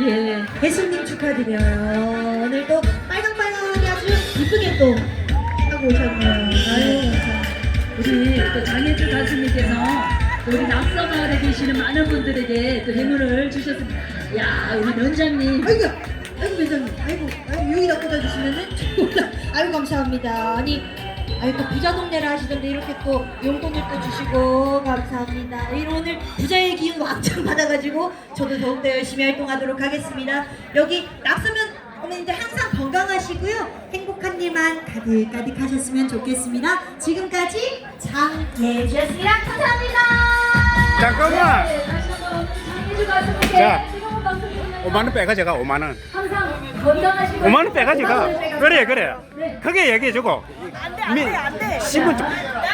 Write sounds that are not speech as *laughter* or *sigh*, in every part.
예. 혜수님 축하드려요. 오늘 또 빨강빨강하게 아주 이쁘게 또 하고 오셨네요. 아유, 감사합니다. 우리 또 장혜주 가수님께서 또 우리 낙서마을에 계시는 많은 분들에게 또 해물을 주셨습니다. 야, 우리 면장님. 아이고, 아이고, 매장님. 아이고, 아이고, 여기다 꽂아주시면은. 아이고, 감사합니다. 아니, 아유, 또 부자 동네를 하시던데 이렇게 또 용돈을 또 주시고, 감사합니다. 이런 오늘 부자의 기운 왕창 받아가지고, 저도 더욱더 열심히 활동하도록 하겠습니다. 여기 낙서면 어머님들 항상 건강하시고요. 행복한 일만 가득가득 하셨으면 좋겠습니다. 지금까지 장예주였습니다. 감사합니다. 잠깐만. 네, 다시 한번 장혜주 가수님께 자. 5만 원 빼가 제가 5만 원. 항상 건강하시고 5만 원 빼가 제가. 그래 그래. 네. 크게 얘기해 주고. 안돼 안돼 신분 좀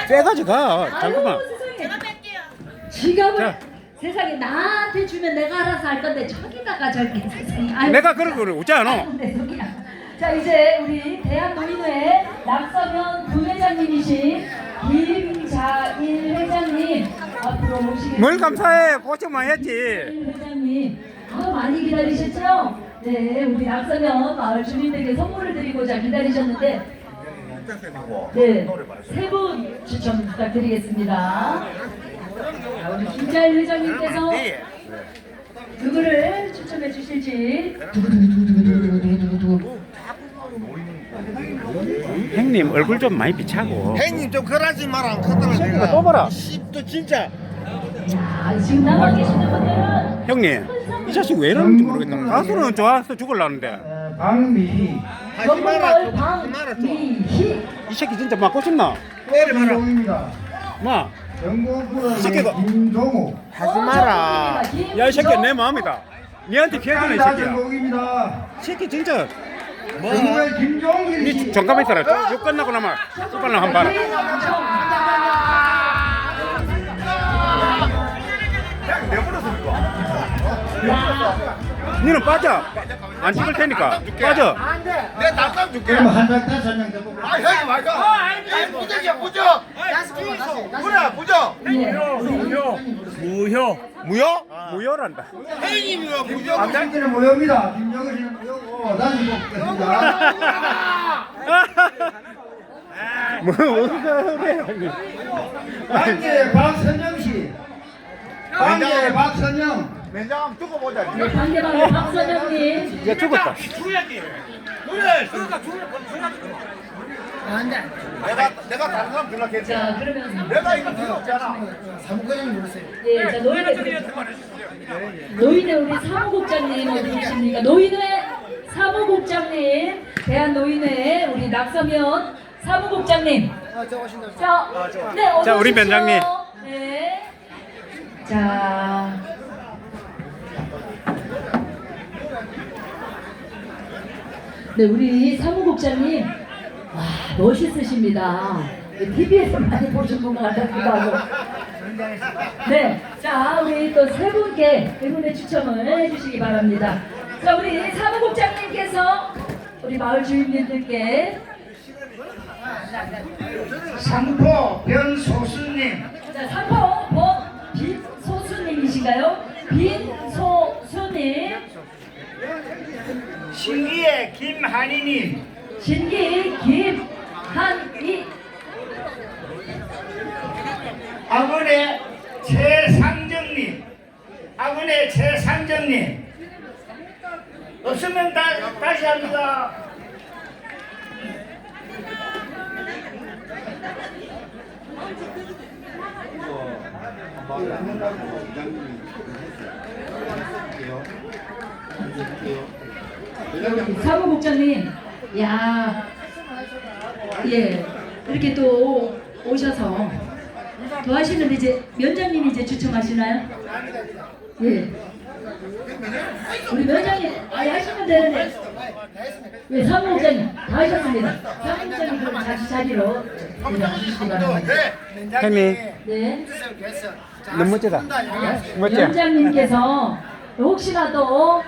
빼가 제가. 잠깐만. 제가 뺄게요. 지갑을 자. 세상에 나한테 주면 내가 알아서 할 건데 저기다가 저렇게 세상에. 내가 그런 거를 웃지 않아. 아이고, 내 속이야. 자 이제 우리 대한노인회 낙서면 부회장님이신 김자일 회장님 앞으로 모시겠습니다. 뭘 감사해 고생만 했지. 회장님 아, 많이 기다리셨죠? 네, 우리 낙서면 마을 주민들에게 선물을 드리고자 기다리셨는데 네, 세 분 추천 부탁드리겠습니다. 자, 우리 김자일 회장님께서 누구를 추천해 주실지 두구두구두구두구두구두구 형님 얼굴 좀 많이 비차고. 형님 좀 그러지 마라 컸다가 새끼가 또 봐라. 씹도 진짜 자, 지금 나와 계시는 분들은 형님 이 자식 왜 이러는지 모르겠다. 가수는 좋아서 죽을라는데 방미 하지 마라 영광마을 좀 하지 마라 좀 방미희 이 새끼 진짜 맞고 싶나? 때리 마라. 마. 새끼가- 김동우. 하지 마라 야 이 새끼 내 마음이다. 니한테 피해주는 이 새끼야. 장곡입니다. 새끼 진짜. 영국의 김종길 니 씨. 잠깐만 있어라. 저- 이거 끝나고 나면 끝나고 한 번. 니는 빠져. 안 찍을 테니까 빠져. 내 낙감 줄게 그럼 다섯 명 더. 뽑으라. 아 형님 말까 아니 부적이야 부적 그래 부적 무효. 무효? 무효란다. 형님이요 부적 당신은 무효입니다. 김종길 씨는 무효고 다시 뽑겠습니다. *laughs* 뭐 어디가 그래? 관계 박선영 씨. 관계 박선영. 맨장 두고 보자. 관계방의 박선영님. 야 죽었다. 내가 내가 다른 사람 줄라 괜찮아 자 그러면 내가 이거 필요 없잖아. 예, 자 노인회 노인회 우리 사무국장님 어디 계십니까? 노인회 사무국장님. 대한 노인회 우리 낙서면 사무국장님. 자, 네, 어서 자, 우리 오십시오. 면장님. 네. 자. 네, 우리 사무국장님. 와, 멋있으십니다. TV에서 많이 보신 분 같기도 하고. 네, 자 우리 또 세 분께 의문의 추첨을 해주시기 바랍니다. 자 우리 사무국장님께서 우리 마을 주민들께 상포 변소수님. 자 삼포 법빈 소수님이신가요? 빈소수님, 신기의 김한희님. 진기 김한희, 아군의 최상정님. 아군의 최상정님. 없으면 다, 다시 합니다. 사무국장님, 야, 예, 이렇게 또 오셔서 더 하시는데 이제 면장님이 이제 추첨하시나요? 예. 우리 면장님, 아, 하시면 되는데. 예, 사무국장님, 다 하셨습니다. 사무국장님, 그럼 다시 자리로 내려주시기 바랍니다. 혜미 네. 너무 멋지다. 멋져. 위원장님께서 혹시라도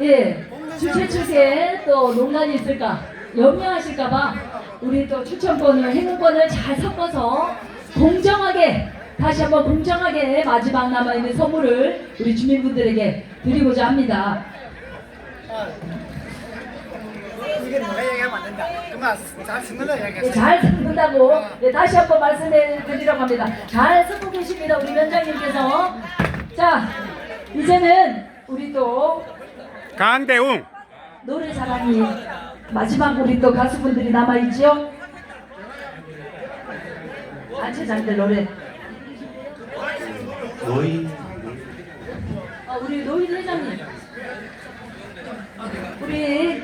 예 주최 측에 또 논란이 있을까 염려하실까봐 우리 또 추천권을 행운권을 잘 섞어서 공정하게 다시 한번 공정하게 마지막 남아 있는 선물을 우리 주민분들에게 드리고자 합니다. 이게 내가 얘기하면 안 된다. 그만 잘 듣는 거 네, 얘기했어. 잘 듣는다고 네, 다시 한번 말씀해 드리려고 합니다. 잘 듣고 계십니다. 우리 위원장님께서. 자, 이제는 우리 또 강대웅 노래 자랑이 마지막 우리 또 가수분들이 남아있죠? 안채장들 노래. 어, 우리 노인 회장님. 우리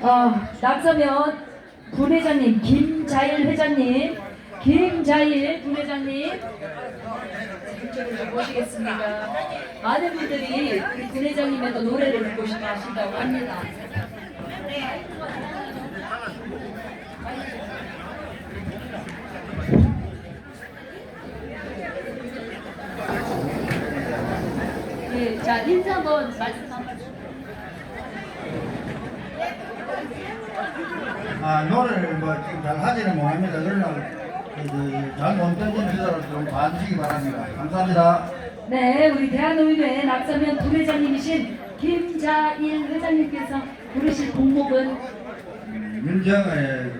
어, 낙서면 부회장님 김자일 회장님 김자일 부회장님 모시겠습니다. 많은 분들이 부회장님의 또 노래를 듣고 싶어 하신다고 합니다. 네, 자 인사 한번 말씀 한번. 아 노래를 뭐 지금 잘 하지는 못합니다. 그러나 그잘 못되는 주자로 좀 봐주시기 바랍니다. 감사합니다. 네, 우리 대한의회 낙서면 부회장님이신 김자일 회장님께서 부르실 곡목은? 윤정의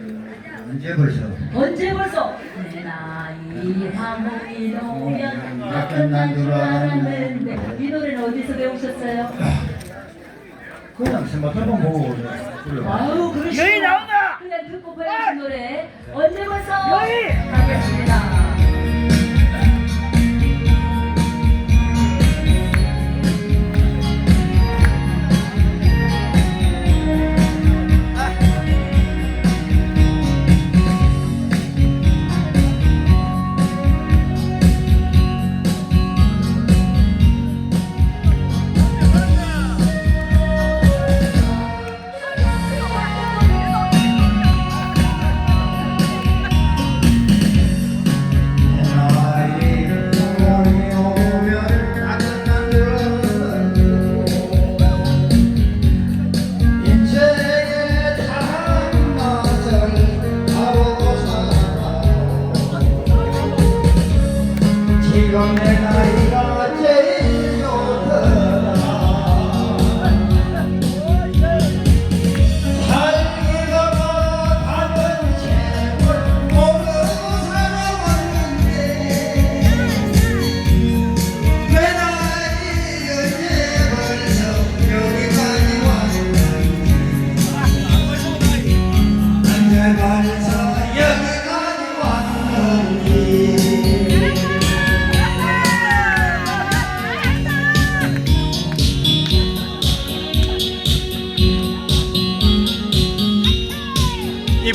언제 벌써 언제 벌써 내나 이 화목이 오면 다다 끝난 줄 알았는데. 이 노래는 어디서 배우셨어요? 그냥 스마트폰 보고 그래요 아유 그러시고 여기 나온다! 그냥 듣고 배우신 노래 언제 벌써 여기! 하겠습니다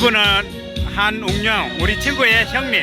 이분은 한웅영 우리 친구의 형님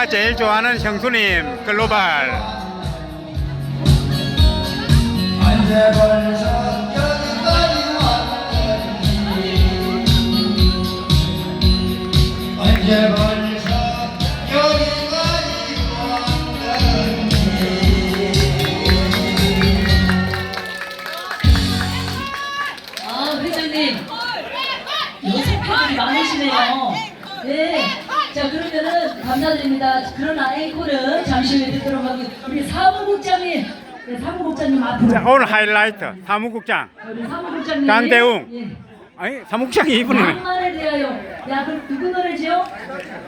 내가 제일 좋아하는 형수님 글로벌. 아 회장님. 자 그러면은 감사드립니다 그러나 앵콜은 잠시 후에 듣도록 하고 우리 사무국장님 네, 사무국장님 앞으로 자, 오늘 하이라이트 사무국장 우리 사무국장님 강대웅. 예. 아니 사무국장이 이분은 낭만에 대하여. 야, 그럼 누구 노래지요?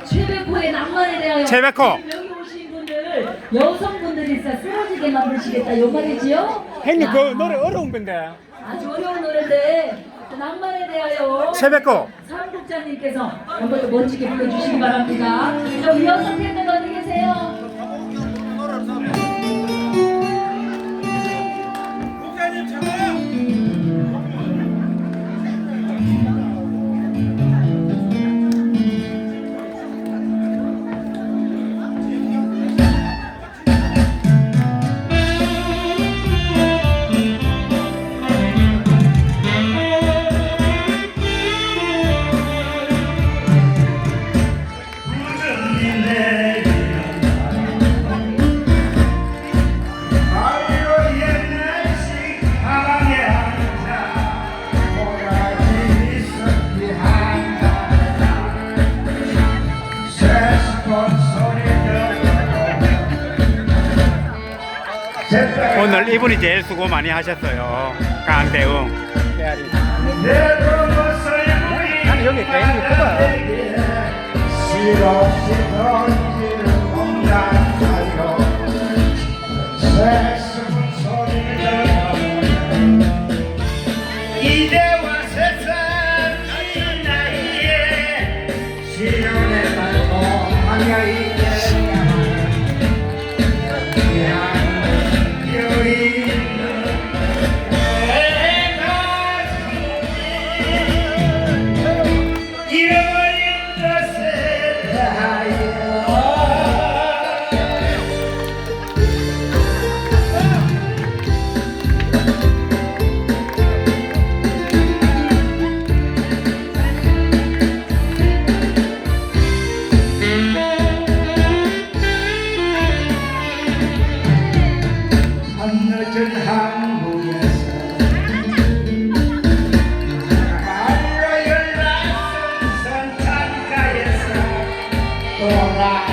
최백호의 낭만에 대하여. 최백호. 지금 여기 오신 분들, 여성분들이 진짜 쓰러지게 만드시겠다. 요 말이지요? 형님 야, 그 노래 어려운 건데 아주 어려운 노래인데, 그 낭만에 대하여. 최백호 사무국장님 께서 한번 더 멋지게 불러주시기 바랍니다. 저 여성 팬들 어디 계세요? 오늘 이분이 제일 수고 많이 하셨어요. 강대웅. 나는 여기 돌아올 사람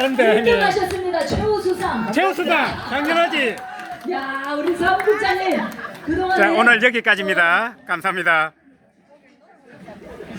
잘하는데 1등 형님. 하셨습니다. 최우수상. 최우수상. 당연하지. 야, 우리 사무국장님. 그동안에 자 오늘 여기까지입니다. 감사합니다